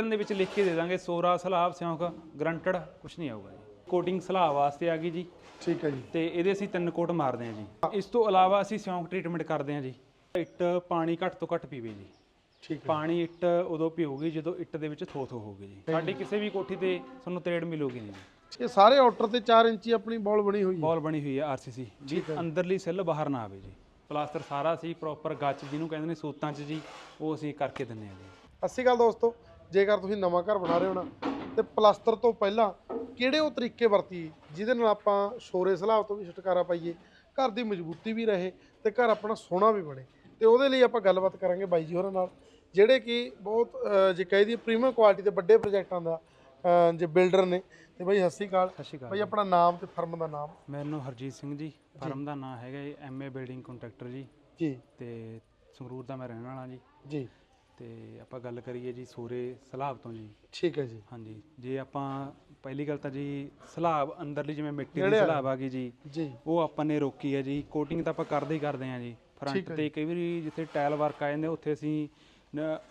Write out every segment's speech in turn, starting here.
Return ਦੇ ਵਿੱਚ ਲਿਖ ਕੇ ਦੇ ਦਾਂਗੇ ਸੋਰਾ ਸਲਾਬ ਸਿਉਂਕ ਗਰੰਟਡ ਕੁਝ ਨਹੀਂ ਆਊਗਾ ਜੀ। ਕੋਟਿੰਗ ਸਲਾਬ ਵਾਸਤੇ ਆ ਗਈ ਜੀ। ਠੀਕ ਹੈ ਜੀ। ਤੇ ਇਹਦੇ ਅਸੀਂ ਤਿੰਨ ਕੋਟ ਮਾਰਦੇ ਹਾਂ ਜੀ। ਇਸ ਤੋਂ ਇਲਾਵਾ ਅਸੀਂ ਸਿਉਂਕ ਟ੍ਰੀਟਮੈਂਟ ਕਰਦੇ ਹਾਂ ਜੀ। ਇੱਟ ਪਾਣੀ ਘੱਟ ਤੋਂ ਘੱਟ ਪੀਵੇ ਜੀ। ਠੀਕ ਪਾਣੀ ਇੱਟ ਉਦੋਂ ਪੀਊਗੀ ਜਦੋਂ ਇੱਟ ਦੇ ਵਿੱਚ ਥੋ ਥੋ ਹੋਊਗੀ ਜੀ। ਸਾਡੀ ਕਿਸੇ ਵੀ ਕੋਠੀ ਤੇ ਤੁਹਾਨੂੰ ਤਰੇੜ ਮਿਲੂਗੀ ਨਹੀਂ ਇਹ ਸਾਰੇ ਆਰਡਰ ਤੇ 4 ਇੰਚੀ ਆਪਣੀ ਬਾਲ ਬਣੀ ਹੋਈ ਹੈ। ਬਾਲ ਬਣੀ ਹੋਈ ਹੈ ਆਰਸੀਸੀ ਜੀ। ਅੰਦਰਲੀ ਸੈੱਲ ਬਾਹਰ ਨਾ ਆਵੇ ਜੀ। ਪਲਾਸਟਰ ਸਾਰਾ ਅਸੀਂ ਪ੍ਰੋਪਰ ਗੱਚ ਜਿਹਨੂੰ ਕਹਿੰਦੇ ਨੇ ਸੂਤਾਂ 'ਚ ਜੀ ਉਹ ਅਸੀਂ ਕਰਕੇ ਦਿੰਨੇ ਆ ਜੀ। ਅੱਸੀ ਗੱਲ ਦੋਸਤੋ। ਜੇਕਰ ਤੁਸੀਂ ਨਵਾਂ ਘਰ ਬਣਾ ਰਹੇ ਹੋ ਨਾ ਤੇ ਪਲਾਸਟਰ ਤੋਂ ਪਹਿਲਾਂ ਕਿਹੜੇ ਉਹ ਤਰੀਕੇ ਵਰਤੀਏ ਜਿਹਦੇ ਨਾਲ ਆਪਾਂ ਸ਼ੋਰੇ ਸਲਾਬ ਤੋਂ ਵੀ ਛੁਟਕਾਰਾ ਪਾਈਏ ਘਰ ਦੀ ਮਜ਼ਬੂਤੀ ਵੀ ਰਹੇ ਤੇ ਘਰ ਆਪਣਾ ਸੋਹਣਾ ਵੀ ਬਣੇ। ਤੇ ਉਹਦੇ ਲਈ ਆਪਾਂ ਗੱਲਬਾਤ ਕਰਾਂਗੇ ਬਾਈ ਜੀ ਹੋਰਾਂ ਨਾਲ ਜਿਹੜੇ ਕਿ ਬਹੁਤ ਜੇ ਕਹਿ ਦਈਏ ਪ੍ਰੀਮੀਅਮ ਕੁਆਲਿਟੀ ਦੇ ਵੱਡੇ ਪ੍ਰੋਜੈਕਟਾਂ ਦਾ ਜੇ ਬਿਲਡਰ ਨੇ ਤੇ ਬਾਈ ਸਤਿ ਸ਼੍ਰੀ ਅਕਾਲ। ਸਤਿ ਸ਼੍ਰੀ ਅਕਾਲ ਬਾਈ ਆਪਣਾ ਨਾਮ ਤੇ ਫਰਮ ਦਾ ਨਾਮ। ਮੈਨੂੰ ਹਰਜੀਤ ਸਿੰਘ ਜੀ ਫਰਮ ਦਾ ਨਾਮ ਹੈਗਾ ਜੀ ਐਮਏ ਬਿਲਡਿੰਗ ਕੰਟਰੈਕਟਰ ਜੀ। ਜੀ। ਤੇ ਸੰਗਰੂਰ ਦਾ ਮੈਂ ਰਹਿਣ ਵਾਲਾ ਜੀ। ਜੀ। ਤੇ ਆਪਾਂ ਗੱਲ ਕਰੀਏ ਜੀ ਸੂਰੇ ਸਲਾਬ ਤੋਂ ਜੀ। ਠੀਕ ਹੈ ਜੀ। ਹਾਂਜੀ ਜੇ ਆਪਾਂ ਪਹਿਲੀ ਗੱਲ ਤਾਂ ਜੀ ਸਲਾਬ ਅੰਦਰਲੀ ਜਿਵੇਂ ਮਿੱਟੀ ਦੀ ਸਲਾਬ ਆ ਗਈ ਜੀ ਉਹ ਆਪਾਂ ਨੇ ਰੋਕੀ ਹੈ ਜੀ। ਕੋਟਿੰਗ ਤਾਂ ਆਪਾਂ ਕਰਦੇ ਹੀ ਕਰਦੇ ਆ ਜੀ। ਫਰੰਟ ਤੇ ਕਈ ਵਾਰੀ ਜਿੱਥੇ ਟਾਇਲ ਵਰਕ ਆ ਜਾਂਦੇ ਉੱਥੇ ਅਸੀਂ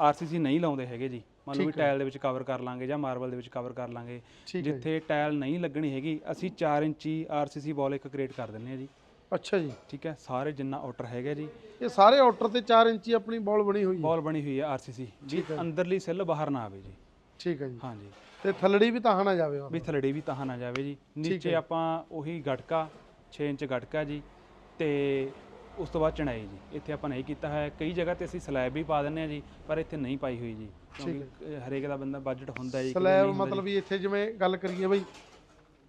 ਆਰਸੀਸੀ ਨਹੀਂ ਲਾਉਂਦੇ ਹੈਗੇ ਜੀ। ਮੰਨ ਲਓ ਵੀ ਟਾਇਲ ਦੇ ਵਿੱਚ ਕਵਰ ਕਰ ਲਾਂਗੇ ਜਾਂ ਮਾਰਬਲ ਦੇ ਵਿੱਚ ਕਵਰ ਕਰ ਲਾਂਗੇ। ਹੈ ਜਿੱਥੇ ਟਾਇਲ ਨਹੀਂ ਲੱਗਣੀ ਹੈਗੀ ਅਸੀਂ 4 ਇੰਚੀ ਆਰਸੀਸੀ ਬਾਲ ਇੱਕ ਕ੍ਰੀਏਟ ਕਰ ਦਿੰਨੇ ਆ ਜੀ। ਅੱਛਾ ਜੀ। ਠੀਕ ਹੈ ਸਾਰੇ ਜਿੰਨਾ ਆਰਡਰ ਹੈਗਾ ਜੀ। ਇਹ ਸਾਰੇ ਆਰਡਰ ਤੇ 4 ਇੰਚੀ ਆਪਣੀ ਬਾਲ ਬਣੀ ਹੋਈ ਹੈ। ਬਾਲ ਬਣੀ ਹੋਈ ਹੈ ਆਰਸੀਸੀ ਜੀ। ਅੰਦਰਲੀ ਸੈੱਲ ਬਾਹਰ ਨਾ ਆਵੇ ਜੀ। ਠੀਕ ਹੈ ਜੀ। ਹਾਂਜੀ। ਤੇ ਥੱਲੜੀ ਵੀ ਤਾਂ ਨਾ ਜਾਵੇ। ਵੀ ਥਲੜੀ ਵੀ ਤਾਂ ਨਾ ਜਾਵੇ ਜੀ। ਨੀਚੇ ਆਪਾਂ ਉਹੀ ਗਟਕਾ 6 ਇੰਚ ਗਟਕਾ ਜੀ। ਤੇ ਉਸ ਤੋਂ ਬਾਅਦ ਚਣਾਈ ਜੀ। ਇੱਥੇ ਆਪਾਂ ਨਹੀਂ ਕੀਤਾ ਹੈ ਕਈ ਜਗ੍ਹਾ ਤੇ ਅਸੀਂ ਸਲੈਬ ਵੀ ਪਾ ਦਿੰਨੇ ਆ ਜੀ ਪਰ ਇੱਥੇ ਨਹੀਂ ਪਾਈ ਹੋਈ ਜੀ। ਕਿਉਂਕਿ ਹਰੇਕ ਦਾ ਬੰਦਾ ਬਜਟ ਹੁੰਦਾ ਜੀ ਸਲੈਬ ਮਤਲਬ ਵੀ ਇੱਥੇ ਜਿਵੇਂ ਗੱਲ ਕਰੀਏ ਬਈ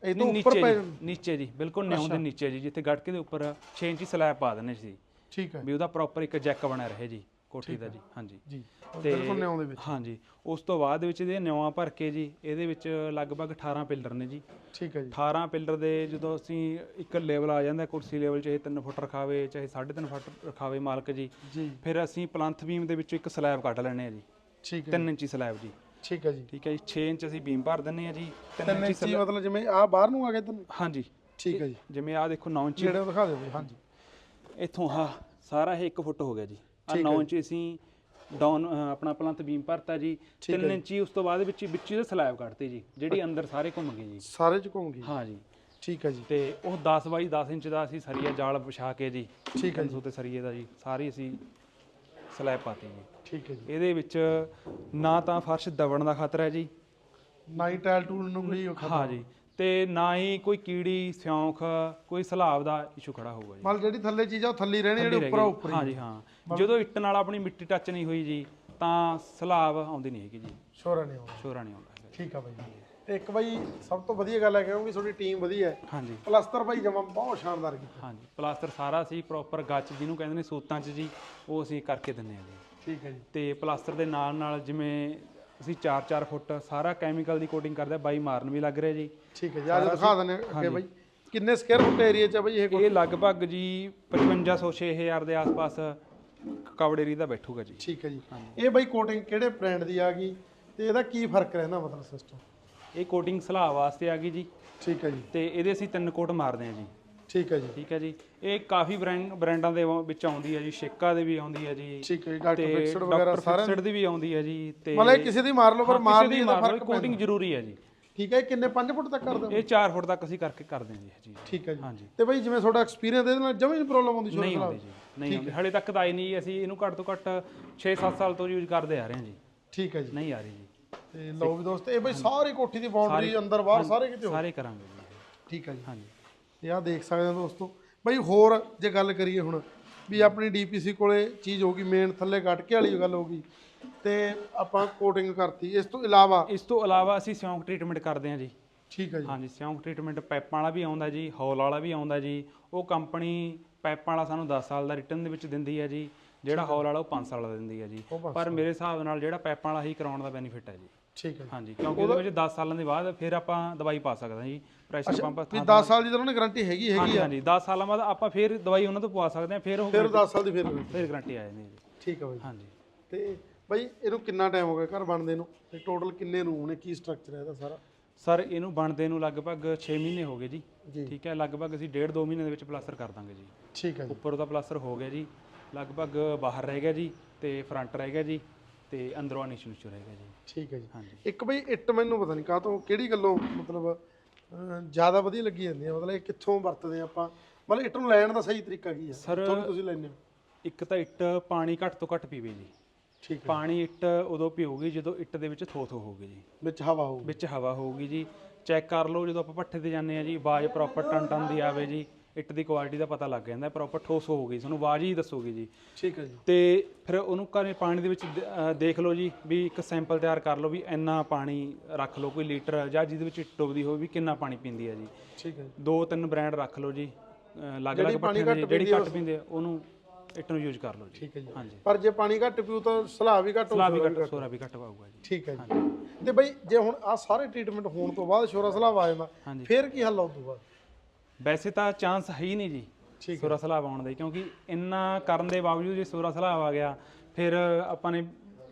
ਇਹ ਤੋਂ ਉੱਪਰ ਨੀਚੇ ਪੈ ਜੀ, ਨੀਚੇ ਜੀ ਬਿਲਕੁਲ ਨਿਉਂ ਦੇ ਨੀਚੇ ਜੀ ਜਿੱਥੇ ਗਟਕੇ ਦੇ ਉੱਪਰ 6 ਇੰਚੀ ਸਲੈਬ ਪਾ ਦਿੰਨੇ ਸੀ। ਠੀਕ ਹੈ। ਵੀ ਉਹਦਾ ਪ੍ਰੋਪਰ ਇੱਕ ਜੈਕ ਬਣਿਆ ਰਹੇ ਜੀ ਕੋਠੀ ਦਾ ਜੀ ਹਾਂਜੀ। ਜੀ ਤੇ ਬਿਲਕੁਲ ਨਿਉਂ ਦੇ ਵਿੱਚ। ਹਾਂਜੀ ਉਸ ਤੋਂ ਬਾਅਦ ਵਿੱਚ ਇਹਦੇ ਨਿਉਆਂ ਭਰ ਕੇ ਜੀ ਇਹਦੇ ਵਿੱਚ ਲਗਭਗ 18 ਪਿਲਰ ਨੇ ਜੀ। ਠੀਕ ਹੈ ਜੀ। 18 ਪਿਲਰ ਦੇ ਜਦੋਂ ਅਸੀਂ ਇੱਕ ਲੈਵਲ ਆ ਜਾਂਦਾ ਕੁਰਸੀ ਲੈਵਲ ਚਾਹੇ 3 ਫੁੱਟ ਰਖਾਵੇ ਚਾਹੇ 3.5 ਫੁੱਟ ਰਖਾਵੇ ਮਾਲਕ ਜੀ ਜੀ। ਫਿਰ ਅਸੀਂ ਪਲੰਥ ਬੀਮ ਦੇ ਵਿੱਚੋਂ ਇੱਕ ਸਲੈਬ ਕੱਢ ਲੈਣੇ ਆ ਜੀ। ਠੀਕ ਹੈ। 3 ਇੰਚੀ ਸਲੈਬ ਜੀ। ਠੀਕ ਹੈ ਜੀ। ਠੀਕ ਹੈ ਜੀ 6 ਇੰਚ ਅਸੀਂ ਬੀਮ ਭਰ ਦਿੰਨੇ ਆ ਜੀ 3 ਤਿੰਨ ਇੰਚੀ ਇੰਚੀ ਮਤਲਬ ਜਿਵੇਂ ਆ ਬਾਹਰ ਨੂੰ ਆ ਗਏ ਤੈਨੂੰ? ਹਾਂਜੀ। ਠੀਕ ਹੈ ਜੀ। ਜਿਵੇਂ ਆ ਦੇਖੋ 9 ਇੰਚੀ। ਨੇੜੇ ਦਿਖਾ ਦਿਓ ਬਈ ਹਾਂਜੀ। ਇੱਥੋਂ ਆ ਸਾਰਾ ਇਹ 1 ਫੁੱਟ ਹੋ ਗਿਆ ਜੀ। ਆ 9 ਇੰਚੀ ਅਸੀਂ ਡਾਊਨ ਆਪਣਾ ਪਲੰਥ ਬੀਮ ਭਰਤਾ ਜੀ। 3 ਇੰਚੀ ਉਸ ਤੋਂ ਬਾਅਦ ਵਿੱਚ ਵਿੱਚ ਇਹਦਾ ਸਲੈਬ ਕੱਢਤੇ ਜੀ ਜਿਹੜੀ ਅੰਦਰ ਸਾਰੇ ਘੁੰਮ ਗਏ ਜੀ। ਸਾਰੇ ਚ ਘੁੰਮ ਗਈ ਹਾਂ ਜੀ। ਠੀਕ ਹੈ ਜੀ। ਤੇ ਉਹ 10 ਬਾਈ 10 ਇੰਚ ਦਾ ਅਸੀਂ ਸਰੀਆ ਜਾਲ ਵਿਛਾ ਕੇ ਜੀ ਠੀਕ ਹੈ 300 ਤੇ ਸਰੀਏ ਦਾ ਜੀ ਸਾਰੀ ਅਸੀਂ ਸਲੈਬ ਪਾਤੀ ਜੀ। ਠੀਕ ਹੈ ਜੀ। ਇਹਦੇ ਵਿੱਚ ਨਾ ਤਾਂ ਫਰਸ਼ ਦਬਣ ਦਾ ਖਤਰਾ ਹੈ ਜੀ। ਨਾਈ ਟਾਇਲ ਟੂਲ ਨੂੰ ਵੀ ਉਹ ਹਾਂ ਜੀ ਤੇ ਨਾ ਹੀ ਕੋਈ ਕੀੜੀ ਸਿਉਂਖ ਕੋਈ ਸਲਾਬ ਦਾ ਇਸ਼ੂ ਖੜਾ ਹੋਊਗਾ ਜੀ। ਮਤਲਬ ਜਿਹੜੀ ਥੱਲੇ ਚੀਜ਼ ਆ ਉਹ ਥੱਲੀ ਰਹਿਣੀ ਜਿਹੜੀ ਉੱਪਰ ਆ ਉੱਪਰ ਹਾਂ। ਜੀ ਹਾਂ। ਜਦੋਂ ਇੱਟ ਨਾਲ ਆਪਣੀ ਮਿੱਟੀ ਟੱਚ ਨਹੀਂ ਹੋਈ ਜੀ ਤਾਂ ਸਲਾਬ ਆਉਂਦੀ ਨਹੀਂ ਹੈਗੀ ਜੀ। ਸ਼ੋਰਾ ਨਹੀਂ ਆਉਂਦਾ। ਸ਼ੋਰਾ ਨਹੀਂ ਆਉਂਦਾ ਠੀਕ ਆ ਬਾਈ ਤੇ ਇੱਕ ਬਾਈ ਸਭ ਤੋਂ ਵਧੀਆ ਗੱਲ ਹੈ ਕਿਉਂਕਿ ਤੁਹਾਡੀ ਟੀਮ ਵਧੀਆ ਹੈ। ਹਾਂਜੀ ਪਲਸਤਰ ਬਾਈ ਜਮਾ ਬਹੁਤ ਸ਼ਾਨਦਾਰ ਕੀਤਾ। ਹਾਂਜੀ ਪਲਾਸਟਰ ਸਾਰਾ ਅਸੀਂ ਪ੍ਰੋਪਰ ਗੱਚ ਜਿਹਨੂੰ ਕਹਿੰਦੇ ਨੇ ਸੂਤਾਂ 'ਚ ਜੀ ਉਹ ਅਸੀਂ ਕਰਕੇ ਦਿੰਨੇ ਆ ਜੀ। ਠੀਕ ਹੈ ਜੀ। ਤੇ ਪਲਾਸਟਰ ਦੇ ਨਾਲ ਨਾਲ ਜਿਵੇਂ ਅਸੀਂ 4-4 ਫੁੱਟ ਸਾਰਾ ਕੈਮੀਕਲ ਦੀ ਕੋਟਿੰਗ ਕਰਦੇ ਆ ਬਾਈ ਮਾਰਨ ਵੀ ਲੱਗ ਰਿਹਾ ਜੀ। ਠੀਕ ਹੈ ਜੀ ਅੱਜ ਦਿਖਾ ਦਿੰਦੇ ਹਾਂ ਅੱਗੇ ਬਾਈ। ਕਿੰਨੇ ਸਕੁਅਰ ਫੁੱਟ ਏਰੀਆ ਚ ਆ ਬਾਈ ਇਹ ਇਹ ਲਗਭਗ ਜੀ 5500 6000 ਦੇ ਆਸ-ਪਾਸ ਕਵੜੇਰੀ ਦਾ ਬੈਠੂਗਾ ਜੀ। ਠੀਕ ਹੈ ਜੀ। ਇਹ ਬਾਈ ਕੋਟਿੰਗ ਕਿਹੜੇ ਬ੍ਰਾਂਡ ਦੀ ਆ ਗਈ ਤੇ ਇਹਦਾ ਕੀ ਫ਼ਰਕ ਰਹਿੰਦਾ ਮਤਲਬ ਸਿਸਟਮ ਇਹ ਕੋਟਿੰਗ ਸਲਾਹ ਵਾਸਤੇ ਆ ਗਈ ਜੀ। ਠੀਕ ਹੈ ਜੀ। ਤੇ ਇਹਦੇ ਅਸੀਂ ਤਿੰਨ ਕੋਟ ਮਾਰਦੇ ਆ ਜੀ। ਠੀਕ ਹੈ ਜੀ। ਠੀਕ ਹੈ ਜੀ। ਇਹ ਕਾਫੀ ਬ੍ਰਾਂਡ ਬ੍ਰਾਂਡਾਂ ਦੇ ਵਿੱਚ ਆਉਂਦੀ ਹੈ ਜੀ। ਸ਼ੇਕਾ ਦੇ ਵੀ ਆਉਂਦੀ ਹੈ ਜੀ। ਠੀਕ ਹੈ ਡਾਕਟਰ ਫਿਕਸਡ ਵਗੈਰਾ ਡਾਕਟਰ ਸਾਰਾ ਫਿਕਸਡ ਦੀ ਵੀ ਆਉਂਦੀ ਹੈ ਜੀ। ਤੇ ਮਤਲਬ ਕਿਸੇ ਦੀ ਮਾਰ ਲਓ ਪਰ ਮਾਰ ਦੀ ਇਹਦਾ ਫ਼ਰਕ ਕੋਟਿੰਗ ਜ਼ਰੂਰੀ ਹੈ ਜੀ। ਠੀਕ ਹੈ ਕਿੰਨੇ 5 ਫੁੱਟ ਤੱਕ ਕਰ ਦਿਓ ਇਹ 4 ਫੁੱਟ ਤੱਕ ਅਸੀਂ ਕਰਕੇ ਕਰਦੇ ਹਾਂ ਜੀ। ਠੀਕ ਹੈ ਜੀ। ਹਾਂਜੀ। ਤੇ ਬਾਈ ਜਿਵੇਂ ਤੁਹਾਡਾ ਐਕਸਪੀਰੀਅੰਸ ਇਹਦੇ ਨਾਲ ਜਮੀ ਪ੍ਰੋਬਲਮ ਆਉਂਦੀ ਸ਼ੋਰ ਨਹੀਂ ਆਉਂਦੀ ਜੀ ਨਹੀਂ ਆਉਂਦੀ। ਹਲੇ ਤੱਕ ਤਾਂ ਆਈ ਨਹੀਂ। ਅਸੀਂ ਇਹਨੂੰ ਘੱਟ ਤੋਂ ਘੱਟ 6-7 ਸਾਲ ਤੋਂ ਯੂਜ਼ ਕਰਦੇ ਆ ਰਹੇ ਹਾਂ ਜੀ। ਠੀਕ ਹੈ ਜੀ। ਨਹੀਂ ਆ ਰਹੀ ਜੀ। ਤੇ ਲਓ ਵੀ ਦੋਸਤ ਇਹ ਬਾਈ ਸਾਰੀ ਕੋਠੀ ਦੀ ਬਾਉਂਡਰੀ ਅੰਦਰ ਬਾਹਰ ਸਾਰੇ ਕਿਤੇ ਹੋ। ਸਾਰੇ ਕਰਾਂਗੇ ਜੀ। ਠੀਕ ਹੈ ਜੀ। ਹਾਂਜੀ। ਤੇ ਆਹ ਦੇਖ ਸਕਦੇ ਹੋ ਦੋਸਤੋ। ਬਈ ਹੋਰ ਜੇ ਗੱਲ ਕਰੀਏ ਹੁਣ ਵੀ ਆਪਣੀ ਡੀਪੀਸੀ ਕੋਲੇ ਚੀਜ਼ ਹੋਗੀ ਮੇਨ ਥੱਲੇ ਗਟਕੇ ਵਾਲੀ ਗੱਲ ਹੋਗੀ ਤੇ ਆਪਾਂ ਕੋਟਿੰਗ ਕਰਤੀ। ਇਸ ਤੋਂ ਇਲਾਵਾ ਇਸ ਤੋਂ ਇਲਾਵਾ ਅਸੀਂ ਸਿਉਂਕ ਟ੍ਰੀਟਮੈਂਟ ਕਰਦੇ ਹਾਂ ਜੀ। ਠੀਕ ਹੈ ਜੀ। ਹਾਂਜੀ ਸਿਉਂਕ ਟ੍ਰੀਟਮੈਂਟ ਪਾਈਪਾਂ ਵਾਲਾ ਵੀ ਆਉਂਦਾ ਜੀ ਹੌਲ ਵਾਲਾ ਵੀ ਆਉਂਦਾ ਜੀ। ਉਹ ਕੰਪਨੀ ਪਾਈਪਾਂ ਵਾਲਾ ਸਾਨੂੰ 10 ਸਾਲ ਦਾ ਰਿਟਰਨ ਦੇ ਵਿੱਚ ਦਿੰਦੀ ਹੈ ਜੀ। ਜਿਹੜਾ ਹੌਲ ਵਾਲਾ ਉਹ 5 ਸਾਲ ਦਾ ਦਿੰਦੀ ਹੈ ਜੀ। ਪਰ ਮੇਰੇ ਹਿਸਾਬ ਨਾਲ ਜਿਹੜਾ ਪਾਈਪਾਂ ਵਾਲਾ ਹੀ ਕਰਾਉਣ ਦਾ ਬੈਨੀਫਿਟ ਹੈ ਜੀ। ਠੀਕ ਹੈ। ਹਾਂਜੀ ਕਿਉਂਕਿ ਉਹਦੇ ਵਿੱਚ 10 ਸਾਲਾਂ ਦੇ ਬਾਅਦ ਫਿਰ ਆਪਾਂ ਦਵਾਈ ਪਾ ਸਕਦੇ ਹਾਂ ਜੀ ਪ੍ਰੈਸ਼ਰ ਪੰਪ ਵੀ 10 ਸਾਲ ਦੀ ਤਾਂ ਉਹਨੇ ਗਾਰੰਟੀ ਹੈਗੀ ਹੈਗੀ ਹਾਂਜੀ ਹਾਂਜੀ 10 ਸਾਲਾਂ ਬਾਅਦ ਆਪਾਂ ਫਿਰ ਦਵਾਈ ਉਹਨਾਂ ਤੋਂ ਪਵਾ ਸਕਦੇ ਹਾਂ ਫਿਰ ਉਹ ਫਿਰ 10 ਸਾਲ ਦੀ ਫਿਰ। ਫਿਰ ਗਾਰੰਟੀ ਆ ਜਾਂਦੀ ਹੈ ਜੀ। ਠੀਕ ਹੈ ਬਾਈ। ਹਾਂਜੀ। ਤੇ ਬਾਈ ਇਹਨੂੰ ਕਿੰਨਾ ਟਾਈਮ ਹੋ ਗਿਆ ਘਰ ਬਣਦੇ ਨੂੰ? ਤੇ ਟੋਟਲ ਕਿੰਨੇ ਰੂਮ ਨੇ ਕੀ ਸਟਰਕਚਰ ਹੈ ਇਹਦਾ ਸਾਰਾ? ਸਰ ਇਹਨੂੰ ਬਣਦੇ ਨੂੰ ਲਗਭਗ 6 ਮਹੀਨੇ ਹੋ ਗਏ ਜੀ। ਠੀਕ ਹੈ ਲਗਭਗ ਅਸੀਂ 1.5 2 ਮਹੀਨੇ ਦੇ ਵਿੱਚ ਪਲਾਸਟਰ ਕਰ ਦਾਂਗੇ ਜੀ। ਠੀਕ ਹੈ ਜੀ। ਉੱਪਰ ਉਹਦਾ ਪਲਾਸਟਰ ਹੋ ਗਿਆ ਜੀ। ਲਗਭਗ ਬਾਹਰ ਰਹਿ ਗਿਆ ਜੀ ਤੇ ਫਰੰਟ ਰਹਿ ਗਿਆ ਜੀ ਤੇ ਅੰਦਰੋਂ ਅਨਿਸ਼ਨ ਸ਼ੁਰੂ ਹੈਗਾ ਜੀ। ਠੀਕ ਹੈ ਜੀ। ਹਾਂਜੀ। ਇੱਕ ਬਈ ਇੱਟ ਮੈਨੂੰ ਪਤਾ ਨਹੀਂ ਕਾਹ ਤੋਂ ਕਿਹੜੀ ਗੱਲੋਂ ਮਤਲਬ ਜ਼ਿਆਦਾ ਵਧੀਆ ਲੱਗੀ ਜਾਂਦੀ ਹੈ ਮਤਲਬ ਇਹ ਕਿੱਥੋਂ ਵਰਤਦੇ ਆਪਾਂ? ਮਤਲਬ ਇੱਟ ਨੂੰ ਲੈਣ ਦਾ ਸਹੀ ਤਰੀਕਾ ਕੀ ਹੈ ਤੁਹਾਨੂੰ ਤੁਸੀਂ ਲੈਂਦੇ ਹੋ? ਇੱਕ ਤਾਂ ਇੱਟ ਪਾਣੀ ਘੱਟ ਤੋਂ ਘੱਟ ਪੀਵੇ ਜੀ। ਠੀਕ ਪਾਣੀ ਇੱਟ ਉਦੋਂ ਪੀਊਗੀ ਜਦੋਂ ਇੱਟ ਦੇ ਵਿੱਚ ਥੋ ਥੋ ਹੋਊਗੀ ਜੀ। ਵਿੱਚ ਹਵਾ ਹੋਊਗੀ। ਵਿੱਚ ਹਵਾ ਹੋਊਗੀ ਜੀ। ਚੈੱਕ ਕਰ ਲਓ ਜਦੋਂ ਆਪਾਂ ਪੱਠੇ ਤੇ ਜਾਂਦੇ ਆ ਜੀ ਆਵਾਜ਼ ਪ੍ਰੋਪਰ ਟਨ ਟਨ ਦੀ ਆਵੇ ਜੀ। ਇੱਟ ਦੀ ਕੁਆਲਿਟੀ ਦਾ ਪਤਾ ਲੱਗ ਜਾਂਦਾ ਪ੍ਰੋਪਰ ਠੋਸ ਹੋਊਗੀ ਤੁਹਾਨੂੰ ਆਵਾਜ਼ ਹੀ ਦੱਸੂਗੀ ਜੀ। ਠੀਕ ਹੈ ਜੀ। ਤੇ ਫਿਰ ਉਹਨੂੰ ਘਰੇ ਪਾਣੀ ਦੇ ਵਿੱਚ ਦ- ਅਹ ਦੇਖ ਲਓ ਜੀ ਵੀ ਇੱਕ ਸੈਂਪਲ ਤਿਆਰ ਕਰ ਲਓ ਵੀ ਇੰਨਾ ਪਾਣੀ ਰੱਖ ਲਓ ਕੋਈ ਲੀਟਰ ਜਾਂ ਜਿਹਦੇ ਵਿੱਚ ਇੱਟ ਡੁੱਬਦੀ ਹੋਵੇ ਵੀ ਕਿੰਨਾ ਪਾਣੀ ਪੀਂਦੀ ਹੈ ਜੀ। ਠੀਕ ਹੈ ਜੀ। ਦੋ ਤਿੰਨ ਬ੍ਰਾਂਡ ਰੱਖ ਲਓ ਜੀ ਅਲੱਗ ਜਿਹੜੀ ਅਲੱਗ ਪਾਣੀ ਪੱਠੇ ਦੀ ਘੱਟ ਜਿਹੜੀ ਆ ਘੱਟ ਪੀਂਦੇ ਆ ਉਹਨੂੰ ਇੱਟ ਨੂੰ ਯੂਜ਼ ਕਰ ਲਓ ਜੀ। ਠੀਕ ਹੈ ਜੀ। ਹਾਂਜੀ। ਪਰ ਜੇ ਪਾਣੀ ਘੱਟ ਪੀਊ ਤਾਂ ਸਲਾਹ ਵੀ ਘੱਟ ਸਲਾਹ ਹੋਊਗਾ ਵੀ ਘੱਟ ਸੋਰਾ ਵੀ ਘੱਟ ਪਾਊਗਾ ਜੀ। ਠੀਕ ਹੈ ਜੀ। ਤੇ ਬਈ ਜੇ ਹੁਣ ਆ ਸਾਰੇ ਟ੍ਰੀਟਮੈਂਟ ਹੋਣ ਤੋਂ ਬਾਅਦ ਸ਼ੋਰਾ ਸਲਾਹ ਆ ਜਾਂਦਾ ਹਾਂਜੀ। ਫਿਰ ਕੀ ਹੱਲ ਤੋਂ ਬਾਅਦ? ਵੈਸੇ ਤਾਂ ਚਾਂਸ ਹੈ ਹੀ ਨਹੀਂ ਜੀ ਠੀਕ ਸੋਰਾ ਸਲਾਬ ਆਉਣ ਦੇ ਕਿਉਂਕਿ ਇੰਨਾ ਕਰਨ ਦੇ ਬਾਵਜੂਦ ਜੇ ਸੋਰਾ ਸਲਾਬ ਆ ਗਿਆ ਫਿਰ ਆਪਾਂ ਨੇ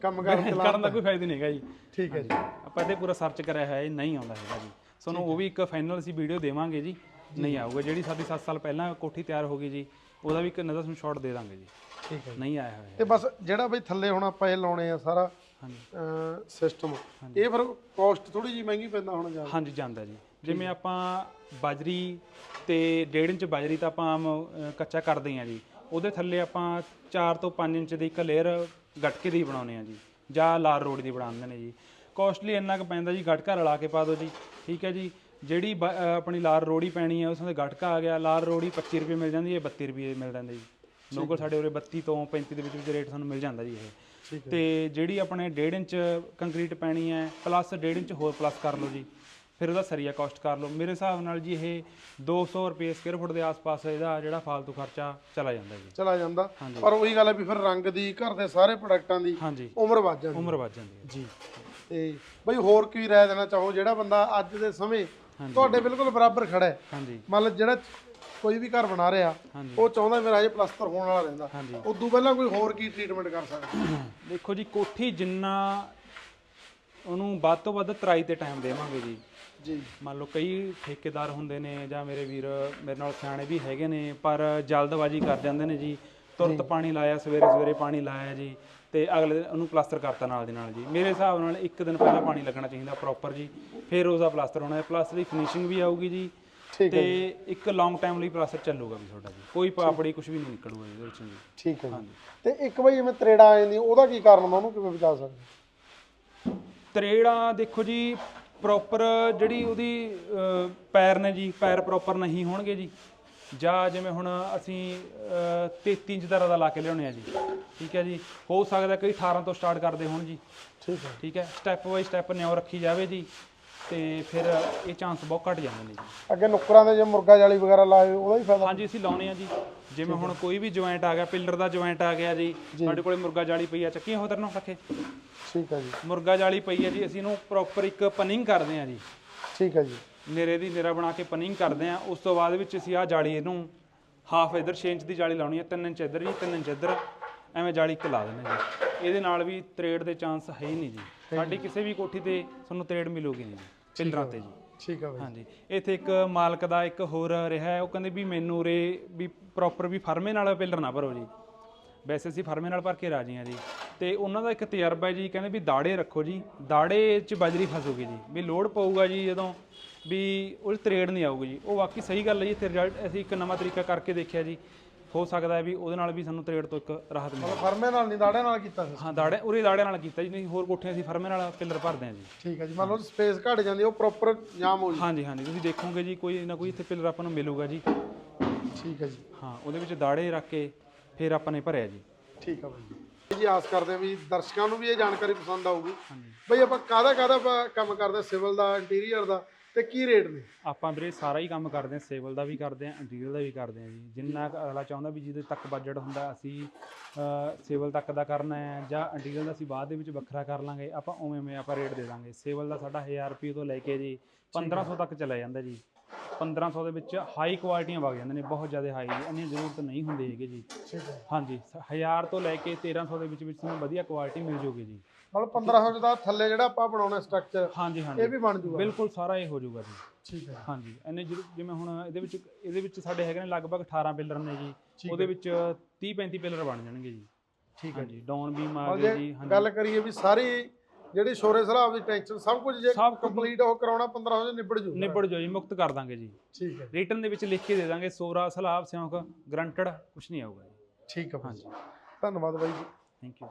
ਕੰਮ ਕਰਨ ਦਾ ਕੋਈ ਫਾਇਦਾ ਨਹੀਂ ਹੈਗਾ ਜੀ। ਠੀਕ ਹੈ ਜੀ। ਆਪਾਂ ਇਹਦੇ ਪੂਰਾ ਸਰਚ ਕਰਿਆ ਹੋਇਆ ਇਹ ਨਹੀਂ ਆਉਂਦਾ ਹੈਗਾ ਜੀ। ਤੁਹਾਨੂੰ ਉਹ ਵੀ ਇੱਕ ਫਾਈਨਲ ਅਸੀਂ ਵੀਡੀਓ ਦੇਵਾਂਗੇ ਜੀ ਨਹੀਂ ਆਊਗਾ। ਜਿਹੜੀ ਸਾਡੀ 7 ਸਾਲ ਪਹਿਲਾਂ ਕੋਠੀ ਤਿਆਰ ਹੋ ਗਈ ਜੀ ਉਹਦਾ ਵੀ ਇੱਕ ਨਜ਼ਰ ਤੁਹਾਨੂੰ ਸ਼ਾਟ ਦੇ ਦਾਂਗੇ ਜੀ। ਠੀਕ ਹੈ। ਨਹੀਂ ਆਇਆ ਹੋਇਆ। ਤੇ ਬਸ ਜਿਹੜਾ ਬਈ ਥੱਲੇ ਹੁਣ ਆਪਾਂ ਇਹ ਲਾਉਣੇ ਆ ਸਾਰਾ ਹਾਂਜੀ। ਸਿਸਟਮ ਇਹ ਫਿਰ ਕਾਸਟ ਥੋੜੀ ਜੀ ਮਹਿੰਗੀ ਪੈਂਦਾ ਹੁਣ ਜਾਂ ਹਾਂਜੀ ਜਾਂਦਾ ਜੀ। ਜਿਵੇਂ ਆਪਾਂ ਬਾਜਰੀ ਤੇ 1.5 ਇੰਚ ਬਾਜਰੀ ਤਾਂ ਆਪਾਂ ਆਮ ਅ, ਕੱਚਾ ਕਰਦੇ ਹਾਂ ਜੀ। ਉਹਦੇ ਥੱਲੇ ਆਪਾਂ 4 ਤੋਂ 5 ਇੰਚ ਦੀ ਇੱਕ ਲੇਅਰ ਗਟਕੇ ਦੀ ਬਣਾਉਨੇ ਆ ਜੀ ਜਾਂ ਲਾਲ ਰੋਡ ਦੀ ਬਣਾਉਂਦੇ ਨੇ ਜੀ। ਕੋਸਟਲੀ ਇੰਨਾ ਕੁ ਪੈਂਦਾ ਜੀ ਗਟਕਾ ਰਲਾ ਕੇ ਪਾ ਦਿਓ ਜੀ ਠੀਕ ਹੈ ਜੀ। ਜਿਹੜੀ ਬ- ਅ, ਆਪਣੀ ਲਾਲ ਰੋੜੀ ਪੈਣੀ ਹੈ ਉਸ ਦੇ ਗਟਕਾ ਆ ਗਿਆ ਲਾਲ ਰੋੜੀ 25 ਰੁਪਏ ਮਿਲ ਜਾਂਦੀ ਹੈ 32 ਰੁਪਏ ਮਿਲ ਜਾਂਦੇ ਜੀ। ਲੋਕਲ ਸਾਡੇ ਉਰੇ 32 ਤੋਂ 35 ਦੇ ਵਿੱਚ ਵਿੱਚ ਰੇਟ ਸਾਨੂੰ ਮਿਲ ਜਾਂਦਾ ਜੀ ਇਹ। ਹੈ। ਤੇ ਜਿਹੜੀ ਆਪਣੇ 1.5 ਇੰਚ ਕੰਕਰੀਟ ਪੈਣੀ ਹੈ ਪਲੱਸ 1.5 ਇੰਚ ਹੋਰ ਪਲੱਸ ਕਰ ਲਓ ਜੀ। ਫਿਰ ਉਹਦਾ ਸਰੀਆ ਕਾਸਟ ਕਰ ਲਓ। ਮੇਰੇ ਹਿਸਾਬ ਨਾਲ ਜੀ ਇਹ 200 ਰੁਪਏ ਸਕੁਅਰ ਫੁੱਟ ਦੇ ਆਸ-ਪਾਸ ਇਹਦਾ ਜਿਹੜਾ ਫालतू ਖਰਚਾ ਚਲਾ ਜਾਂਦਾ ਜੀ। ਚਲਾ ਜਾਂਦਾ। ਪਰ ਉਹੀ ਗੱਲ ਹੈ ਵੀ ਫਿਰ ਰੰਗ ਦੀ ਘਰ ਦੇ ਸਾਰੇ ਪ੍ਰੋਡਕਟਾਂ ਦੀ ਉਮਰ ਵੱਧ ਜਾਂਦੀ ਉਮਰ ਵੱਧ ਜਾਂਦੀ ਹੈ। ਜੀ। ਤੇ ਬਈ ਹੋਰ ਕੀ ਰਾਏ ਦੇਣਾ ਚਾਹੋ? ਜਿਹੜਾ ਬੰਦਾ ਅੱਜ ਦੇ ਸਮੇਂ। ਤੁਹਾਡੇ ਬਿਲਕੁਲ ਬਰਾਬਰ ਖੜਾ ਹੈ। ਹਾਂਜੀ। ਮੰਨ ਲਓ ਜਿਹੜਾ ਕੋਈ ਵੀ ਘਰ ਬਣਾ ਰਿਹਾ ਉਹ ਚਾਹੁੰਦਾ ਮੇਰਾ ਅਜੇ ਪਲਸਤਰ ਹੋਣ ਵਾਲਾ ਰਹਿੰਦਾ। ਹਾਂਜੀ। ਉਦੋਂ ਪਹਿਲਾਂ ਕੋਈ ਹੋਰ ਕੀ ਟ੍ਰੀਟਮੈਂਟ ਕਰ ਸਕਦਾ? ਦੇਖੋ ਜੀ ਕੋਠੀ ਜਿੰਨਾ ਉਹਨੂੰ ਵੱਧ ਤੋਂ ਵੱਧ ਤਰਾਈ ਤੇ ਟਾਈਮ ਦੇਵਾਂਗੇ ਜੀ। ਜੀ। ਮੰਨ ਲਓ ਕਈ ਠੇਕੇਦਾਰ ਹੁੰਦੇ ਨੇ ਜਾਂ ਮੇਰੇ ਵੀਰ ਮੇਰੇ ਨਾਲ ਸਿਆਣੇ ਵੀ ਹੈਗੇ ਨੇ ਪਰ ਜਲਦਬਾਜ਼ੀ ਕਰ ਜਾਂਦੇ ਨੇ ਜੀ। ਤੁਰਤ ਪਾਣੀ ਲਾਇਆ ਸਵੇਰੇ ਸਵੇਰੇ ਪਾਣੀ ਲਾਇਆ ਜੀ ਤੇ ਅਗਲੇ ਦਿਨ ਉਹਨੂੰ ਪਲਾਸਟਰ ਕਰਤਾ ਨਾਲ ਦੀ ਨਾਲ ਜੀ। ਮੇਰੇ ਹਿਸਾਬ ਨਾਲ ਇੱਕ ਦਿਨ ਪਹਿਲਾਂ ਪਾਣੀ ਲੱਗਣਾ ਚਾਹੀਦਾ ਪ੍ਰੋਪਰ ਜੀ। ਫਿਰ ਉਹਦਾ ਪਲਾਸਟਰ ਹੋਣਾ ਹੈ। ਪਲਾਸਟਰ ਦੀ ਫਿਨਿਸ਼ਿੰਗ ਵੀ ਆਊਗੀ ਜੀ ਤੇ ਇੱਕ ਲੌਂਗ ਟਾਈਮ ਲਈ ਪਲਾਸਟਰ ਚੱਲੂਗਾ ਵੀ ਤੁਹਾਡਾ ਜੀ। ਕੋਈ ਪਾਪੜੀ ਕੁਝ ਵੀ ਨਹੀਂ ਨਿਕਲੂਗਾ ਇਹਦੇ ਵਿੱਚ ਜੀ। ਠੀਕ ਹੈ ਜੀ। ਤੇ ਇੱਕ ਬਈ ਜਿਵੇਂ ਤਰੇੜਾ ਆ ਜਾਂਦੀ ਉਹਦਾ ਕੀ ਕਾਰਨ ਹੁੰਦਾ ਉਹਨੂੰ ਕਿਵੇਂ ਬਚਾ ਸਕਦੇ? ਤਰੇੜਾਂ ਦੇਖੋ ਜੀ ਪ੍ਰੋਪਰ ਜਿਹੜੀ ਉਹਦੀ ਪੈਰ ਨੇ ਜੀ ਪੈਰ ਪ੍ਰੋਪਰ ਨਹੀਂ ਹੋਣਗੇ ਜੀ। ਜਾਂ ਜਿਵੇਂ ਹੁਣ ਅਸੀਂ ਅਹ, 33 ਇੰਚ ਦਾ ਰਦਾ ਲਾ ਕੇ ਲਿਆਉਣੇ ਆ ਜੀ। ਠੀਕ ਹੈ ਜੀ? ਹੋ ਸਕਦਾ ਕਈ 18 ਤੋਂ ਸਟਾਰਟ ਕਰਦੇ ਹੋਣ ਜੀ। ਠੀਕ ਹੈ। ਠੀਕ ਹੈ? ਸਟੈਪ ਬਾਈ ਸਟੈਪ ਨਿਉ ਰੱਖੀ ਜਾਵੇ ਜੀ। ਤੇ ਫਿਰ ਇਹ ਚਾਂਸ ਬਹੁਤ ਘਟ ਜਾਂਦੇ ਨੇ ਜੀ। ਅੱਗੇ ਨੁੱਕਰਾਂ ਦੇ ਜੇ ਮੁਰਗਾ ਜਾਲੀ ਵਗੈਰਾ ਲਾਏ ਉਹਦਾ ਵੀ ਫਾਇਦਾ? ਹਾਂਜੀ ਅਸੀਂ ਲਾਉਣੇ ਆ ਜੀ। ਜਿਵੇਂ ਹੁਣ ਕੋਈ ਵੀ ਜੁਆਇੰਟ ਆ ਗਿਆ ਪਿੱਲਰ ਦਾ ਜੁਆਇੰਟ ਆ ਗਿਆ ਜੀ ਸਾਡੇ ਕੋਲੇ ਮੁਰਗਾ ਜਾਲੀ ਪਈ ਆ। ਚੱਕੀਆਂ ਹੋ ਤਰਨੋਂ ਰੱਖੇ? ਠੀਕ ਹੈ ਜੀ। ਮੁਰਗਾ ਜਾਲੀ ਪਈ ਆ ਜੀ ਅਸੀਂ ਇਹਨੂੰ ਪ੍ਰੋਪਰ ਇੱਕ ਪਨਿੰਗ ਕਰਦੇ ਆ ਜੀ। ਠੀਕ ਹੈ ਜੀ। ਨੇਰੇ ਦੀ ਨੇਰਾ ਬਣਾ ਕੇ ਪਨਿੰਗ ਕਰਦੇ ਆ। ਉਸ ਤੋਂ ਬਾਅਦ ਵਿੱਚ ਅਸੀਂ ਆ ਜਾਲੀ ਇਹਨੂੰ ਹਾਫ ਇਧਰ 6 ਇੰਚ ਦੀ ਜਾਲੀ ਲਾਉਣੀ ਹੈ 3 ਇੰਚ ਇਧਰ ਜੀ 3 ਇੰਚ ਇਧਰ। ਐਵੇਂ ਜਾਲੀ ਇੱਕ ਲਾ ਦਿੰਦੇ ਜੀ। ਇਹਦੇ ਨਾਲ ਵੀ ਤਰੇੜ ਦੇ ਚਾਂਸ ਹੈ ਹੀ ਨਹੀਂ ਜੀ। ਸਾਡੀ ਕਿਸੇ ਵੀ ਕੋਠੀ ਤੇ ਤੁਹਾਨੂੰ ਤਰੇੜ ਮਿਲੂਗੀ ਨਹੀਂ ਜੀ। ਪਿੰਡਰਾਂ ਤੇ ਜੀ। ਠੀਕ ਹੈ ਬਈ। ਹਾਂਜੀ। ਇੱਥੇ ਇੱਕ ਮਾਲਕ ਦਾ ਇੱਕ ਹੋਰ ਰਿਹਾ ਹੈ ਉਹ ਕਹਿੰਦੇ ਵੀ ਮੈਨੂੰ ਰੇ ਵੀ ਪ੍ਰੋਪਰ ਵੀ ਫਰਮੇ ਨਾਲ ਪਿੱਲਰ ਨਾ ਭਰੋ ਜੀ। ਵੈਸੇ ਅਸੀਂ ਫਰਮੇ ਨਾਲ ਭਰ ਕੇ ਰਾਜੀ ਹਾਂ ਜੀ। ਤੇ ਉਹਨਾਂ ਦਾ ਇੱਕ ਤਜਰਬਾ ਹੈ ਜੀ ਕਹਿੰਦੇ ਵੀ ਦਾੜੇ ਰੱਖੋ ਜੀ। ਦਾੜੇ 'ਚ ਬਜਰੀ ਫਸੂਗੀ ਜੀ। ਵੀ ਲੋਡ ਪਊਗਾ ਜੀ ਜਦੋਂ ਵੀ ਉਹ 'ਚ ਤਰੇੜ ਨਹੀਂ ਆਊਗੀ ਜੀ। ਉਹ ਵਾਕਈ ਸਹੀ ਗੱਲ ਹੈ ਜੀ ਇੱਥੇ ਰਿਜ਼ਲਟ ਅਸੀਂ ਇੱਕ ਨਵਾਂ ਤਰੀਕਾ ਕਰਕੇ ਦੇਖਿਆ ਜੀ। ਹੋ ਸਕਦਾ ਹੈ ਵੀ ਉਹਦੇ ਨਾਲ ਵੀ ਸਾਨੂੰ ਤਰੇੜ ਤੋਂ ਇੱਕ ਰਾਹਤ ਮਿਲੇ। ਮਤਲਬ ਫਰਮੇ ਨਾਲ ਨਹੀਂ ਦਾੜੇ ਨਾਲ ਕੀਤਾ ਸੀ? ਹਾਂ ਦਾੜੇ ਉਰੇ ਦਾੜੇ ਨਾਲ ਕੀਤਾ ਜੀ ਨਹੀਂ ਹੋਰ ਕੋਠੇ ਅਸੀਂ ਫਰਮੇ ਨਾਲ ਪਿੱਲਰ ਭਰਦੇ ਹਾਂ ਜੀ। ਠੀਕ ਹੈ ਜੀ ਮੰਨ ਲਓ ਸਪੇਸ ਘਟ ਜਾਂਦੀ ਉਹ ਪ੍ਰੋਪਰ ਜਾਮ ਹੋ ਜੀ ਹਾਂਜੀ ਹਾਂਜੀ ਤੁਸੀਂ ਦੇਖੋਗੇ ਜੀ ਕੋਈ ਨਾ ਕੋਈ ਇੱਥੇ ਪਿੱਲਰ ਆਪਾਂ ਨੂੰ ਮਿਲੂਗਾ ਜੀ। ਠੀਕ ਹੈ ਜੀ। ਹਾਂ ਉਹਦੇ ਵਿੱਚ ਦਾੜੇ ਰੱਖ ਕੇ ਫਿਰ ਆਪਾਂ ਨੇ ਭਰਿਆ ਜੀ। ਠੀਕ ਹੈ ਬਾਈ ਜੀ। ਆਸ ਕਰਦੇ ਹਾਂ ਵੀ ਦਰਸ਼ਕਾਂ ਨੂੰ ਵੀ ਇਹ ਜਾਣਕਾਰੀ ਪਸੰਦ ਆਊਗੀ। ਬਈ ਆਪਾਂ ਕਾਹਦਾ ਕਾਹਦਾ ਆਪਾਂ ਕੰਮ ਕਰਦੇ ਸਿਵਲ ਦਾ ਇੰਟੀਰੀਅਰ ਦਾ। ਤੇ ਕੀ ਰੇਟ ਨੇ? ਆਪਾਂ ਵੀਰੇ ਸਾਰਾ ਹੀ ਕੰਮ ਕਰਦੇ ਹਾਂ, ਸੇਵਲ ਦਾ ਵੀ ਕਰਦੇ ਹਾਂ ਇੰਟੀਰੀਅਰ ਦਾ ਵੀ ਕਰਦੇ ਹਾਂ ਜੀ। ਜਿੰਨਾ ਕੁ ਅਗਲਾ ਚਾਹੁੰਦਾ ਵੀ ਜਿਹਦੇ ਤੱਕ ਬਜਟ ਹੁੰਦਾ, ਅਸੀਂ ਸੇਵਲ ਤੱਕ ਦਾ ਕਰਨਾ ਹੈ ਜਾਂ ਇੰਟੀਰੀਅਰ ਦਾ ਅਸੀਂ ਬਾਅਦ ਦੇ ਵਿੱਚ ਵੱਖਰਾ ਕਰ ਲਾਂਗੇ, ਆਪਾਂ ਉਵੇਂ ਉਵੇਂ ਆਪਾਂ ਰੇਟ ਦੇ ਦਾਂਗੇ। ਸੇਵਲ ਦਾ ਸਾਡਾ 1000 ਰੁਪਏ ਤੋਂ ਲੈ ਕੇ ਜੀ 1500 ਤੱਕ ਚਲਾ ਜਾਂਦਾ ਜੀ। 1500 ਦੇ ਵਿੱਚ ਹਾਈ ਕੁਆਲਿਟੀਆਂ ਵਗ ਜਾਂਦੇ ਨੇ ਬਹੁਤ ਜ਼ਿਆਦਾ ਹਾਈ ਜੀ ਇੰਨੀ ਜ਼ਰੂਰਤ ਨਹੀਂ ਹੁੰਦੀ ਹੈਗੀ ਜੀ। ਠੀਕ ਹੈ। ਹਾਂਜੀ 1000 ਤੋਂ ਲੈ ਕੇ 1300 ਦੇ ਵਿੱਚ ਵਿੱਚ ਤੁਹਾਨੂੰ ਵਧੀਆ ਕੁਆਲਿਟੀ ਮਿਲ ਜੂਗੀ ਜੀ। ਮਤਲਬ 1500 ਦਾ ਥੱਲੇ ਜਿਹੜਾ ਆਪਾਂ ਬਣਾਉਣਾ ਸਟਰਕਚਰ ਹਾਂਜੀ ਇਹ ਵੀ ਬਣ ਜੂਗਾ। ਬਿਲਕੁਲ ਸਾਰਾ ਇਹ ਹੋ ਜਾਊਗਾ ਜੀ। ਠੀਕ ਹੈ। ਹਾਂਜੀ ਜ਼ਰੂਰ ਜਿਵੇਂ ਹੁਣ ਇਹਦੇ ਵਿੱਚ ਇਹਦੇ ਵਿੱਚ ਸਾਡੇ ਹੈਗੇ ਨੇ ਲਗਭਗ 18 ਪਿੱਲਰ ਨੇ ਜੀ। ਉਹਦੇ ਵਿੱਚ 30 35 ਪਿੱਲਰ ਬਣ ਜਾਣਗੇ ਜੀ। ਠੀਕ ਹੈ। ਹਾਂਜੀ ਡਾਊਨ ਬੀਮ ਆ ਗਏ ਜੇ ਜੀ ਹਾਂਜੀ। ਗੱਲ ਕਰੀਏ ਵੀ ਸਾਰੀ ਜਿਹੜੀ ਸ਼ੋਰੇ ਸਲਾਬ ਦੀ ਟੈਨਸ਼ਨ ਸਭ ਕੁਝ ਜੇ ਸਭ ਕੁਝ- ਕੰਪਲੀਟ ਉਹ ਕਰਾਉਣਾ 15 ਵਜੇ ਨਿਬੜ ਜੂ ਨਿਬੜ ਜਾਓ ਜੀ ਮੁਕਤ ਕਰ ਦਾਂਗੇ ਜੀ। ਠੀਕ ਹੈ। ਰਿਟਰਨ ਦੇ ਵਿੱਚ ਲਿਖ ਕੇ ਦੇ ਦਾਂਗੇ ਸੋਰਾ ਸਲਾਬ ਸਿਉਂਕ ਗਰੰਟਡ ਕੁਝ ਨਹੀਂ ਆਊਗਾ ਜੀ। ਠੀਕ ਹੈ ਹਾਂਜੀ। ਧੰਨਵਾਦ ਬਾਈ ਜੀ। Thank you